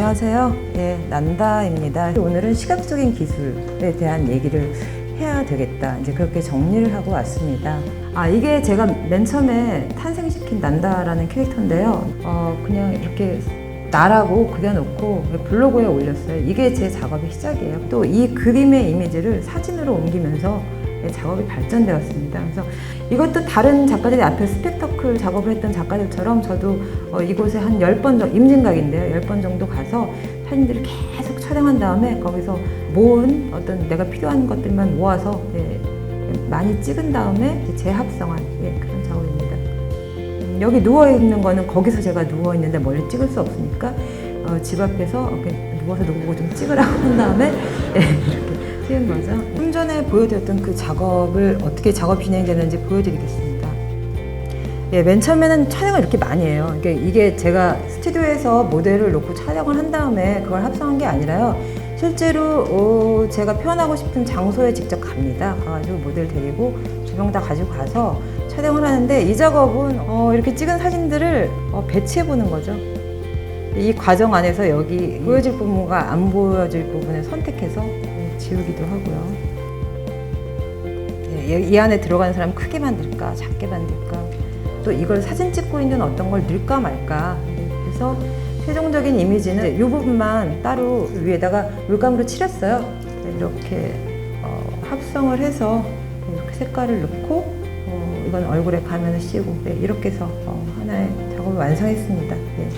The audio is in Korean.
안녕하세요. 예, 난다입니다. 오늘은 시각적인 기술에 대한 얘기를 해야 되겠다. 이제 그렇게 정리를 하고 왔습니다. 아, 이게 제가 맨 처음에 탄생시킨 난다라는 캐릭터인데요. 어, 그냥 이렇게 나라고 그려놓고 블로그에 올렸어요. 이게 제 작업의 시작이에요. 또 이 그림의 이미지를 사진으로 옮기면서 작업이 발전되었습니다. 그래서 이것도 다른 작가들이 앞에 스펙터 클 작업을 했던 작가들처럼 저도 어, 이곳에 한 10번 정도, 임진각인데요. 10번 정도 가서 사진들을 계속 촬영한 다음에 거기서 모은 어떤 내가 필요한 것들만 모아서 예, 많이 찍은 다음에 재합성한 예, 그런 작업입니다. 음, 여기 누워있는 거는 거기서 제가 누워있는데 멀리 찍을 수 없으니까 어, 집 앞에서 누워서 누구고 좀 찍으라고 한 다음에 예, 이렇게 찍은 거죠. 좀 전에 보여드렸던 그 작업을 어떻게 작업 진행되는지 보여드리겠습니다. 예, 맨 처음에는 촬영을 이렇게 많이 해요. 이게, 이게 제가 스튜디오에서 모델을 놓고 촬영을 한 다음에 그걸 합성한 게 아니라요. 실제로 어, 제가 표현하고 싶은 장소에 직접 갑니다. 가가지고 모델 데리고 조명 다 가지고 가서 촬영을 하는데 이 작업은 어, 이렇게 찍은 사진들을 어, 배치해 보는 거죠. 이 과정 안에서 여기 보여질 부분과 안 보여질 부분을 선택해서 예, 지우기도 하고요. 예, 이 안에 들어가는 사람 크게 만들까 작게 만들까 또 이걸 사진 찍고 있는 어떤 걸 넣을까 말까. 그래서 최종적인 이미지는 이 부분만 따로 위에다가 물감으로 칠했어요. 이렇게 어, 합성을 해서 이렇게 색깔을 넣고 어, 이건 얼굴에 가면을 씌우고 네, 이렇게 해서 어, 하나의 작업을 완성했습니다. 네.